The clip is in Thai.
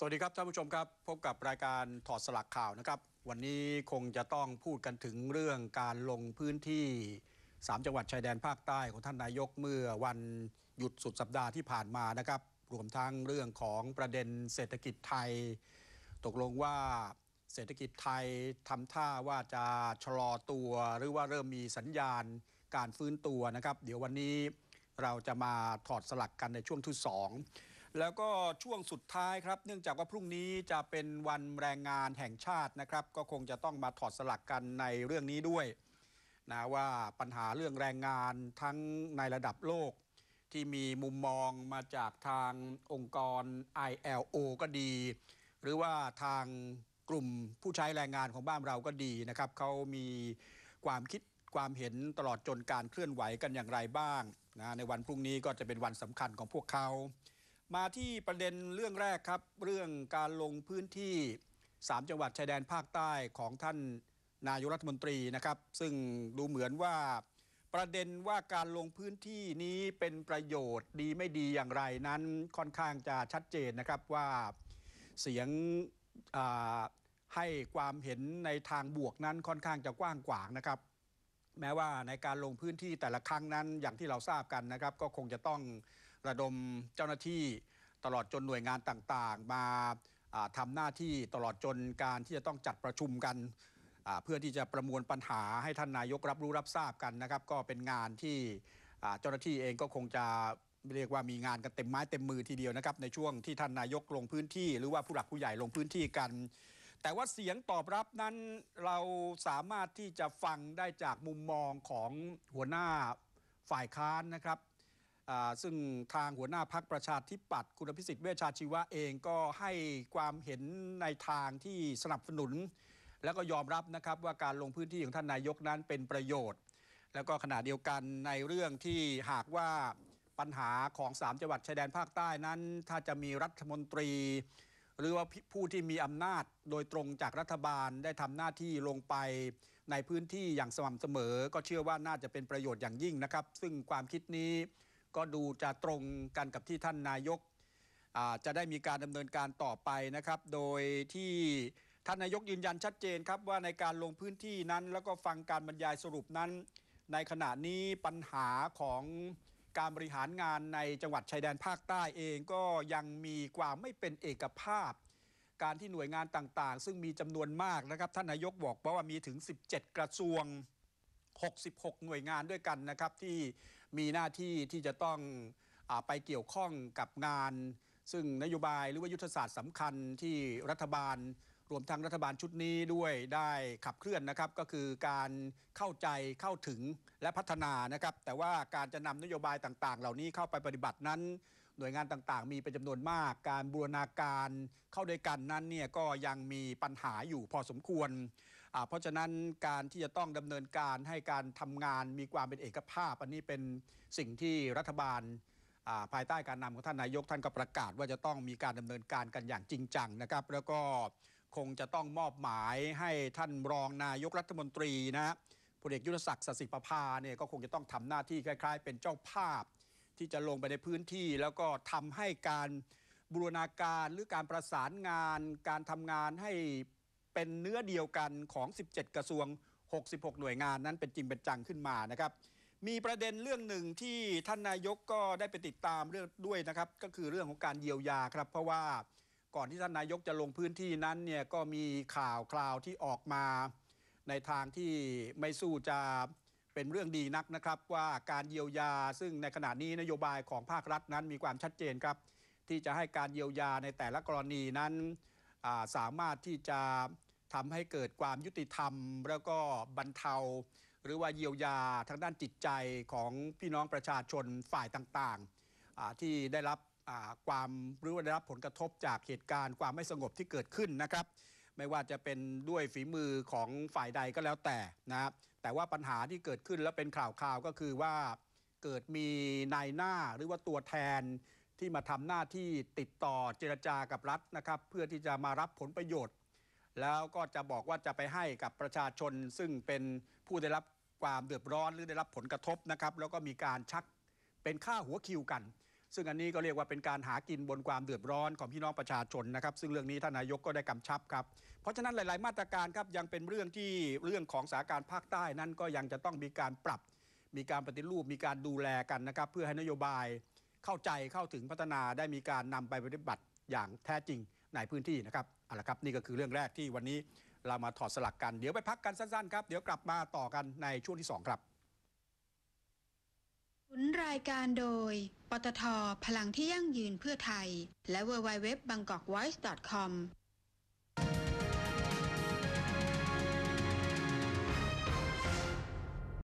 สวัสดีครับท่านผู้ชมครับ พบกับรายการถอดสลักข่าวนะครับ วันนี้คงจะต้องพูดกันถึงเรื่องการลงพื้นที่ 3 จังหวัดชายแดนภาคใต้ของท่านนายกเมื่อวันหยุดสุดสัปดาห์ที่ผ่านมานะครับ รวมทั้งเรื่องของประเด็นเศรษฐกิจไทย ตกลงว่าเศรษฐกิจไทยทำท่าว่าจะชะลอตัวหรือว่าเริ่มมีสัญญาณการฟื้นตัวนะครับ เดี๋ยววันนี้เราจะมาถอดสลักกันในช่วงที่สอง แล้วก็ช่วงสุดท้ายครับ เนื่องจากว่าพรุ่งนี้จะเป็นวันแรงงานแห่งชาตินะครับ ก็คงจะต้องมาถอดสลักกันในเรื่องนี้ด้วยนะว่าปัญหาเรื่องแรงงานทั้งในระดับโลก ที่มีมุมมองมาจากทางองค์กร ILO ก็ดี หรือว่าทางกลุ่มผู้ใช้แรงงานของบ้านเราก็ดีนะครับเขามีความคิดความเห็นตลอดจนการเคลื่อนไหวกันอย่างไรบ้างนะในวันพรุ่งนี้ก็จะเป็นวันสำคัญของพวกเขา มาที่ประเด็นเรื่องแรกครับ เรื่องการลงพื้นที่ 3 จังหวัดชายแดนภาคใต้ของท่านนายกรัฐมนตรีนะครับ ซึ่งดูเหมือนว่า ประเด็นว่าการลงพื้นที่นี้เป็นประโยชน์ดีไม่ดีอย่างไรนั้นค่อนข้างจะชัดเจนนะครับว่าเสียงให้ความเห็นในทางบวกนั้นค่อนข้างจะกว้างขวางนะครับ แม้ว่าในการลงพื้นที่แต่ละครั้งนั้นอย่างที่เราทราบกันนะครับ ก็คงจะต้อง ระดมเจ้าหน้าที่ตลอดจนหน่วยงานต่างๆ มาอ่าทำหน้าที่ตลอดจนการที่จะต้องจัดประชุมกัน เพื่อที่จะประมวลปัญหาให้ท่านนายกรับรู้รับทราบกันนะครับ ก็เป็นงานที่เจ้าหน้าที่เองก็คงจะเรียกว่ามีงานกันเต็มไม้เต็มมือทีเดียวนะครับ ในช่วงที่ท่านนายกลงพื้นที่ หรือว่าผู้หลักผู้ใหญ่ลงพื้นที่กัน แต่ว่าเสียงตอบรับนั้นเราสามารถที่จะฟังได้จากมุมมองของหัวหน้าฝ่ายค้านนะครับ ซึ่งทางหัวหน้าพักประชาธิปัตย์คุณพิสิทธิ์เวชชาชีวะเองก็ให้ความเห็นในทางที่สนับสนุน แล้วก็ยอมรับนะครับว่าการลงพื้นที่ของท่านนายกนั้นเป็นประโยชน์ แล้วก็ขณะเดียวกันในเรื่องที่หากว่าปัญหาของ3จังหวัดชายแดนภาคใต้นั้น ถ้าจะมีรัฐมนตรี หรือว่าผู้ที่มีอำนาจโดยตรงจากรัฐบาลได้ทำหน้าที่ลงไปในพื้นที่อย่างสม่ำเสมอ ก็เชื่อว่าน่าจะเป็นประโยชน์อย่างยิ่งนะครับ ซึ่งความคิดนี้ ก็ดูจะตรงกันกับที่ท่านนายกจะได้มีการดำเนินการต่อไปนะครับ โดยที่ท่านนายกยืนยันชัดเจนครับว่าในการลงพื้นที่นั้น แล้วก็ฟังการบรรยายสรุปนั้น ในขณะนี้ปัญหาของการบริหารงานในจังหวัดชายแดนภาคใต้เองก็ยังมีความไม่เป็นเอกภาพ การที่หน่วยงานต่างๆ ซึ่งมีจำนวนมากนะครับ ท่านนายกบอกว่ามีถึง 17 กระทรวง 66 หน่วยงานด้วยกันนะครับที่ มีหน้าที่ที่จะต้องอไปเกี่ยวข้องกับงาน ซึ่งนโยบายหรือว่ายุทธศาสตร์สำคัญที่รัฐบาล รวมทั้งรัฐบาลชุดนี้ด้วยได้ขับเคลื่อนนะครับ ก็คือการเข้าใจเข้าถึงและพัฒนานะครับ แต่ว่าการจะนำนโยบายต่างๆ เหล่านี้เข้าไปปฏิบัตินั้นหน่วยงานต่างๆ มีเป็นจำนวนมาก การบูรณาการเข้าด้วยกันนั้นเนี่ยก็ยังมีปัญหาอยู่พอสมควร เพราะฉะนั้นการที่จะต้องดำเนินการให้การทำงานมีความเป็นเอกภาพ อันนี้เป็นสิ่งที่รัฐบาลาภายใต้การนำของท่านนายกท่านก็ประกาศว่าจะต้องมีการดำเนินการกันอย่างจริงจังนะครับ แล้วก็คงจะต้องมอบหมายให้ท่านรองนายกรัฐมนตรีนะพลเอกยุทธศักดิ์สสิประภาเนี่ยก็คงจะต้องทำหน้าที่คล้าย ๆ เป็นเจ้าภาพ ที่จะลงไปในพื้นที่ แล้วก็ทำให้การบูรณาการหรือการประสานงาน การทำงานให้ เป็นเนื้อเดียวกันของ 17 กระทรวง 66 หน่วยงานนั้นเป็นจริงเป็นจังขึ้นมานะครับ มีประเด็นเรื่องหนึ่งที่ท่านนายกก็ได้ไปติดตามเรื่องด้วยนะครับ ก็คือเรื่องของการเยียวยาครับ เพราะว่าก่อนที่ท่านนายกจะลงพื้นที่นั้นเนี่ยก็มีข่าวคราวที่ออกมา ในทางที่ไม่สู้จะเป็นเรื่องดีนักนะครับว่าการเยียวยา ซึ่งในขณะนี้นโยบายของภาครัฐนั้นมีความชัดเจนครับ ที่จะให้การเยียวยาในแต่ละกรณีนั้นาสามารถที่จะ ทำให้เกิดความยุติธรรม แล้วก็บรรเทา หรือว่าเยียวยาทางด้านจิตใจของพี่น้องประชาชนฝ่ายต่างๆ ที่ได้รับความหรือว่าได้รับผลกระทบจากเหตุการณ์ความไม่สงบที่เกิดขึ้นนะครับ ไม่ว่าจะเป็นด้วยฝีมือของฝ่ายใดก็แล้วแต่นะครับแต่ว่าปัญหาที่เกิดขึ้นแล้วเป็นข่าวข่าวก็คือว่าเกิดมีนายหน้าหรือว่าตัวแทนที่มาทำหน้าที่ติดต่อเจรจากับรัฐนะครับ เพื่อที่จะมารับผลประโยชน์ แล้วก็จะบอกว่าจะไปให้กับประชาชน ซึ่งเป็นผู้ได้รับความเดือดร้อนหรือได้รับผลกระทบนะครับ แล้วก็มีการชักเป็นค่าหัวคิวกัน ซึ่งอันนี้ก็เรียกว่าเป็นการหากินบนความเดือดร้อนของพี่น้องประชาชนนะครับ ซึ่งเรื่องนี้ท่านนายกก็ได้กำชับครับ เพราะฉะนั้นหลาย ๆ มาตรการครับยังเป็นเรื่องที่เรื่องของสถานการภาคใต้นั้นก็ยังจะต้องมีการปรับ มีการปฏิรูปมีการดูแลกันนะครับ เพื่อให้นโยบายเข้าใจเข้าถึงพัฒนาได้มีการนำไปปฏิบัติอย่างแท้จริง ในพื้นที่นะครับเอาละครับนี่ก็คือเรื่องแรกที่วันนี้เรามาถอดสลักกันเดี๋ยวไปพักกันสั้นๆครับเดี๋ยวกลับมาต่อกันในช่วงที่สองครับผลรายการโดย ปตทพลังที่ยั่งยืนเพื่อไทย และ w w w b a n g k o k v o i c e c o m